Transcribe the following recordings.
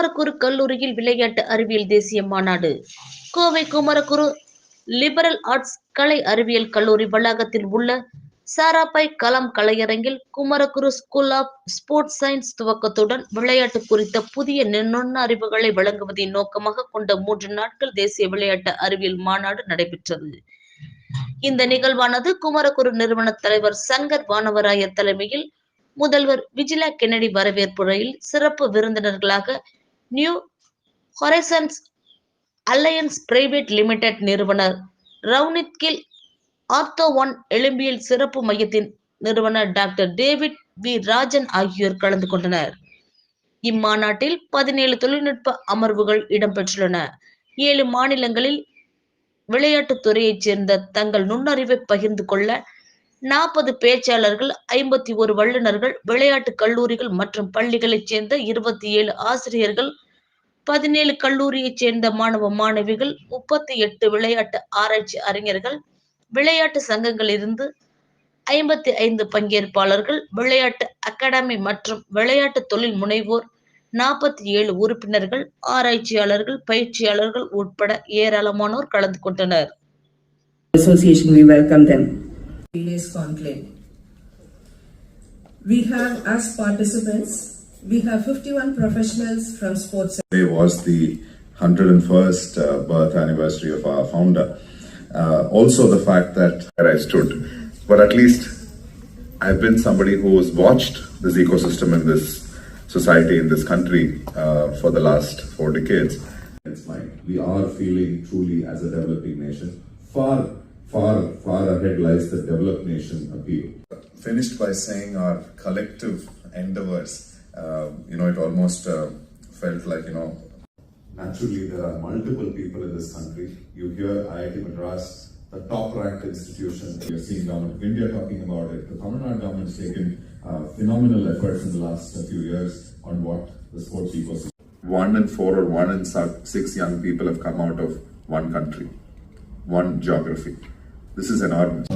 குமரகுரு கல்லூரியில் விளையாட்டு அறிவியல் தேசிய மாநாடு. கோவை குமரகுரு லிபரல் ஆர்ட்ஸ் கலை அறிவியல் கல்லூரி வளாகத்தில் உள்ள Sarabhai Kalam கலையரங்கில் Kumaraguru school of sports science துவக்கத்துடன் விளையாட்டு குறித்த புதிய நுண்ணறிவுகளை வழங்குவதை நோக்கமாக கொண்ட மூன்று நாட்கள் தேசிய விளையாட்டு அறிவியல் மாநாடு நடைபெற்றது. இந்த நிகழ்வானது குமரகுரு நிறுவன தலைவர் சங்கர் வானவராய தலைமையில் முதல்வர் விஜிலா கென்னடி வரவேற்புரையில் சிறப்பு விருந்தினர்களாக New Horizons Alliance Private Limited நிறுவனர் ரவுனித் கில் ஆர்த்தோ ஒன் எலும்பியல் சிறப்பு மையத்தின் நிறுவனர் டாக்டர் டேவிட் வி. ராஜன் ஆகியோர் கலந்து கொண்டனர். இம்மாநாட்டில் பதினேழு தொழில்நுட்ப அமர்வுகள் இடம்பெற்றுள்ளன. ஏழு மாநிலங்களில் விளையாட்டுத் துறையைச் சேர்ந்த தங்கள் நுண்ணறிவை பகிர்ந்து கொள்ள நாற்பது பேச்சாளர்கள் ஐம்பத்தி ஒரு வல்லுநர்கள் விளையாட்டு கல்லூரிகள் மற்றும் பள்ளிகளைச் சேர்ந்த இருபத்தி ஏழு ஆசிரியர்கள் பதினேழு கல்லூரியைச் சேர்ந்த மாணவ மாணவிகள் முப்பத்தி எட்டு விளையாட்டு ஆராய்ச்சி அறிஞர்கள் விளையாட்டு சங்கங்களிலிருந்து ஐம்பத்தி ஐந்து பங்கேற்பாளர்கள் விளையாட்டு அகாடமி மற்றும் விளையாட்டு தொழில் முனைவோர் நாற்பத்தி ஏழு உறுப்பினர்கள் ஆராய்ச்சியாளர்கள் பயிற்சியாளர்கள் உட்பட ஏராளமானோர் கலந்து கொண்டனர் Association, we welcome them. Relays Conclave. We have as participants, we have 51 professionals from sports Today was the 101st uh, birth anniversary of our founder. Uh, also, the fact that I stood, but at least I've been somebody who has watched this ecosystem in this society, in this country, uh, for the last four decades. It's like we are feeling truly as a developing nation. Far, far, far ahead lies the developed nation appeal. Finished by saying our collective endeavors. Uh, you know, it almost uh, felt like you know Naturally, there are multiple people in this country. You hear IIT Madras, the top ranked institution. You're seeing government of India talking about it. The Tamil Nadu government has taken uh, phenomenal efforts in the last few years on what the sports ecosystem. One in four or one in six young people have come out of one country, one geography. This is enormous.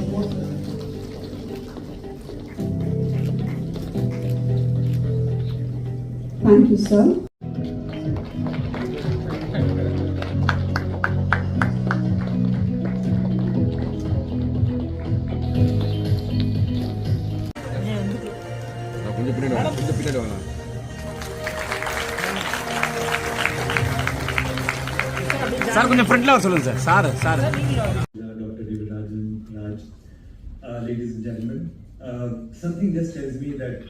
Thank you, sir. கொஞ்சம் பின்னாடி வாங்க கொஞ்சம் பின்னாடி வாங்க sir கொஞ்சம் ஃப்ரண்ட்ல வர சொல்லுங்க sir sir sir ladies and gentlemen. Uh, something just tells me that